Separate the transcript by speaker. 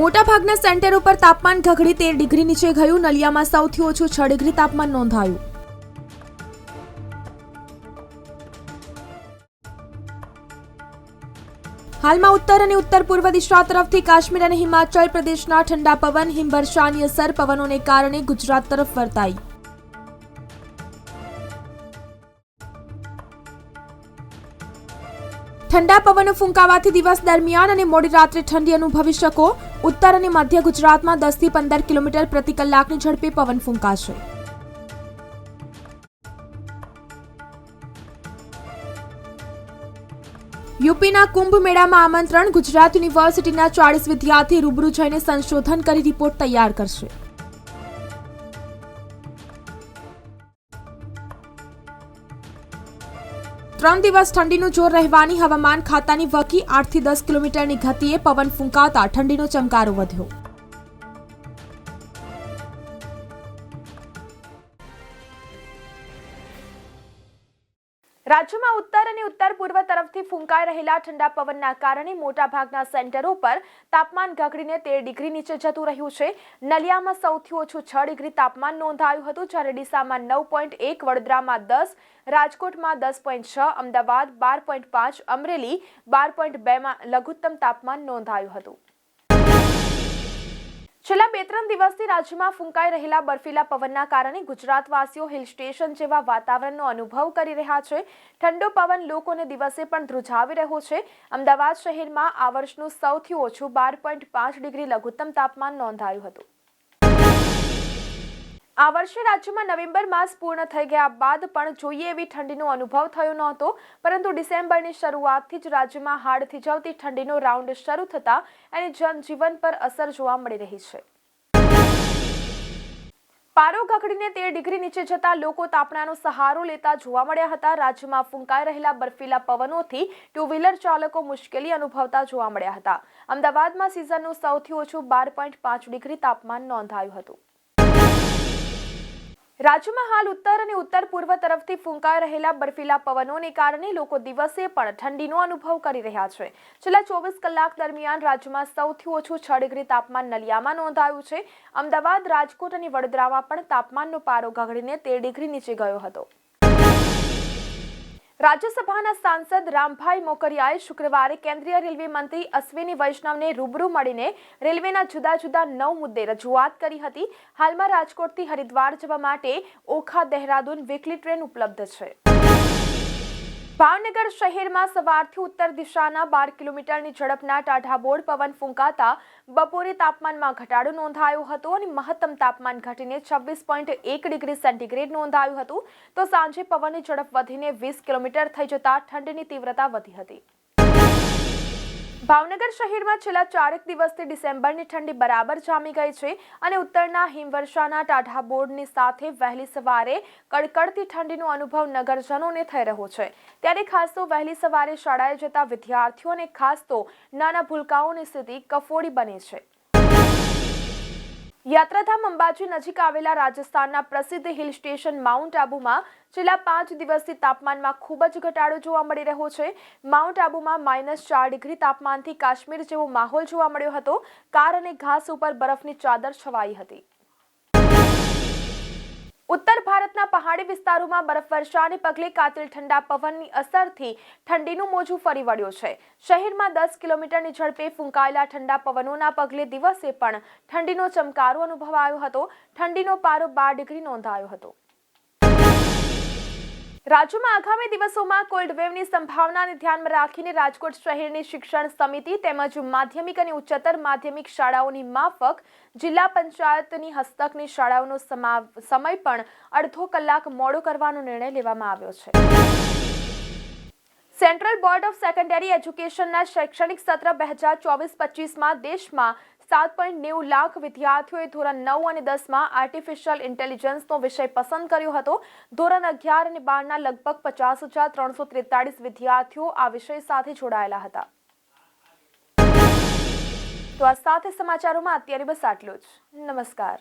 Speaker 1: મોટાભાગના સેન્ટર ઉપર તાપમાન ઘઘડી તેર ડિગ્રી નીચે ગયું, નલિયામાં સૌથી ઓછું છ ડિગ્રી તાપમાન નોંધાયું. હાલમાં ઉત્તર અને ઉત્તર પૂર્વ દિશા તરફથી કાશ્મીર અને હિમાચલ પ્રદેશના ઠંડા પવન, હિમવર્ષાની અસર પવનોને કારણે ગુજરાત તરફ વર્તાઈ. ઠંડા પવનો ફૂંકાવાથી દિવસ દરમિયાન અને મોડી રાત્રે ઠંડી અનુભવી શકો. ઉત્તર અને મધ્ય ગુજરાતમાં દસથી પંદર કિલોમીટર પ્રતિ કલાકની ઝડપે પવન ફૂંકાશે. યુપીના કુંભ મેળામાં આમંત્રણ ગુજરાત યુનિવર્સિટીના ચાળીસ વિદ્યાર્થી રૂબરૂ જઈને સંશોધન કરી રિપોર્ટ તૈયાર કરશે. ત્રણ દિવસ ઠંડીનું જોર રહેવાની હવામાન ખાતાની વકી આઠથી દસ કિલોમીટરની ગતિએ પવન ફૂંકાતા ઠંડીનો ચમકારો વધ્યો.
Speaker 2: રાજ્યમાં ઉત્તર અને ઉત્તર પૂર્વ તરફથી ફૂંકાઈ રહેલા ઠંડા પવનના કારણે મોટાભાગના સેન્ટરો પર તાપમાન ઘઘડીને તેર ડિગ્રી નીચે જતું રહ્યું છે. નલિયામાં સૌથી ઓછું છ ડિગ્રી તાપમાન નોંધાયું હતું, જ્યારે ડીસામાં નવ પોઈન્ટ એક, વડોદરામાં દસ, રાજકોટમાં દસ પોઈન્ટ છ, અમદાવાદ બાર પોઈન્ટ પાંચ, અમરેલી બાર પોઈન્ટ બેમાં લઘુત્તમ તાપમાન નોંધાયું હતું. છેલ્લા બે ત્રણ દિવસથી રાજ્યમાં ફૂંકાઈ રહેલા બર્ફીલા પવનના કારણે ગુજરાતવાસીઓ હિલ સ્ટેશન જેવા વાતાવરણનો અનુભવ કરી રહ્યા છે. ઠંડો પવન લોકોને દિવસે પણ ધ્રુજાવી રહ્યો છે. અમદાવાદ શહેરમાં આ વર્ષનું સૌથી ઓછું બાર પોઈન્ટ પાંચ ડિગ્રી લઘુત્તમ તાપમાન નોંધાયું હતું. આ વર્ષે રાજ્યમાં નવેમ્બર માસ પૂર્ણ થઈ ગયા બાદ પણ જોઈએ એવી ઠંડીનો અનુભવ થયો નહોતો, પરંતુ ડિસેમ્બરની શરૂઆતથી જ રાજ્યમાં હાડ થીજવતી ઠંડીનો રાઉન્ડ શરૂ થતા એની જનજીવન પર અસર જોવા મળી રહી છે. પારો ગગડીને તેર ડિગ્રી નીચે જતા લોકો તાપણાનો સહારો લેતા જોવા મળ્યા હતા. રાજ્યમાં ફૂંકાઈ રહેલા બર્ફીલા પવનોથી ટુ વ્હીલર ચાલકો મુશ્કેલી અનુભવતા જોવા મળ્યા હતા. અમદાવાદમાં સિઝનનું સૌથી ઓછું બાર પોઈન્ટ પાંચ ડિગ્રી તાપમાન નોંધાયું હતું. રાજ્યમાં હાલ ઉત્તર અને ઉત્તર પૂર્વ તરફથી ફૂંકાઈ રહેલા બર્ફીલા પવનોને કારણે લોકો દિવસે પણ ઠંડીનો અનુભવ કરી રહ્યા છે. છેલ્લા ચોવીસ કલાક દરમિયાન રાજ્યમાં સૌથી ઓછું છ ડિગ્રી તાપમાન નલિયામાં નોંધાયું છે. અમદાવાદ, રાજકોટ અને વડોદરામાં પણ તાપમાનનો પારો ગગડીને તેર ડિગ્રી નીચે ગયો હતો. રાજ્યસભાના સાંસદ રામભાઈ મોકરિયાએ શુક્રવારે કેન્દ્રીય રેલવે મંત્રી અશ્વિની વૈષ્ણવને રૂબરૂ મળીને રેલવેના જુદા જુદા નવ મુદ્દે રજૂઆત કરી હતી. હાલમાં રાજકોટથી હરિદ્વાર જવા માટે ઓખા, દહેરાદૂન વીકલી ટ્રેન ઉપલબ્ધ છે. ભાવનગર શહેરમાં સવારથી ઉત્તર દિશાના બાર કિલોમીટરની ઝડપના ટાઢાબોળ પવન ફૂંકાતા બપોરે તાપમાનમાં ઘટાડો નોંધાયો હતો અને મહત્તમ તાપમાન ઘટીને છવ્વીસ પોઈન્ટ એક ડિગ્રી સેન્ટીગ્રેડ નોંધાયું હતું. તો સાંજે પવનની ઝડપ વધીને વીસ કિલોમીટર થઈ જતા ઠંડીની તીવ્રતા વધી હતી. ભાવનગર શહેરમાં છેલ્લા ચારેક દિવસથી ડિસેમ્બરની ઠંડી બરાબર જામી ગઈ છે અને ઉત્તરના હિમવર્ષાના ટાઢા બોર્ડની સાથે વહેલી સવારે કડકડતી ઠંડીનો અનુભવ નગરજનોને થઈ રહ્યો છે. ત્યારે ખાસ તો વહેલી સવારે શાળાએ જતા વિદ્યાર્થીઓને ખાસ તો નાના ભૂલકાઓની સ્થિતિ કફોડી બની છે. યાત્રાધામ અંબાજી નજીક આવેલા રાજસ્થાનના પ્રસિદ્ધ હિલ સ્ટેશન માઉન્ટ આબુમાં છેલ્લા પાંચ દિવસથી તાપમાનમાં ખૂબ જ ઘટાડો જોવા મળી રહ્યો છે. માઉન્ટ આબુમાં માઇનસ ચાર ડિગ્રી તાપમાનથી કાશ્મીર જેવો માહોલ જોવા મળ્યો હતો. કાર અને ઘાસ ઉપર બરફની ચાદર છવાઈ હતી. ઉત્તર ભારતના પહાડી વિસ્તારોમાં બરફવર્ષાને પગલે કાતિલ ઠંડા પવનની અસરથી ઠંડીનું મોજું ફરી વળ્યું છે. શહેરમાં દસ કિલોમીટરની ઝડપે ફૂંકાયેલા ઠંડા પવનોના પગલે દિવસે પણ ઠંડીનો ચમકારો અનુભવાયો હતો. ઠંડીનો પારો બાર ડિગ્રી નોંધાયો હતો. રાજ્યમાં આગામી દિવસોમાં કોલ્ડ વેવની સંભાવનાને ધ્યાનમાં રાખીને રાજકોટ શહેરની શિક્ષણ સમિતિ તેમજ માધ્યમિક અને ઉચ્ચતર માધ્યમિક શાળાઓની માફક, જિલ્લા પંચાયતની હસ્તકની શાળાઓનો સમા- સમય પણ અડધો કલાક મોડો કરવાનો નિર્ણય લેવામાં આવ્યો છે. સેન્ટ્રલ બોર્ડ ઓફ સેકન્ડરી એજ્યુકેશનના શૈક્ષણિક સત્ર બે હજાર ચોવીસ પચીસમાં દેશમાં સાત પોઈન્ટ નેવું લાખ વિદ્યાર્થીઓએ ધોરણ નવ અને દસમાં આર્ટિફિશિયલ ઇન્ટેલિજન્સનો વિષય પસંદ કર્યો હતો. ધોરણ અગિયાર અને બારના લગભગ પચાસ હજાર ત્રણસો ત્રેતાળીસ વિદ્યાર્થીઓ આ વિષય સાથે જોડાયેલા હતા. તો આ સાથે સમાચારોમાં અત્યારે બસ આટલું જ. નમસ્કાર.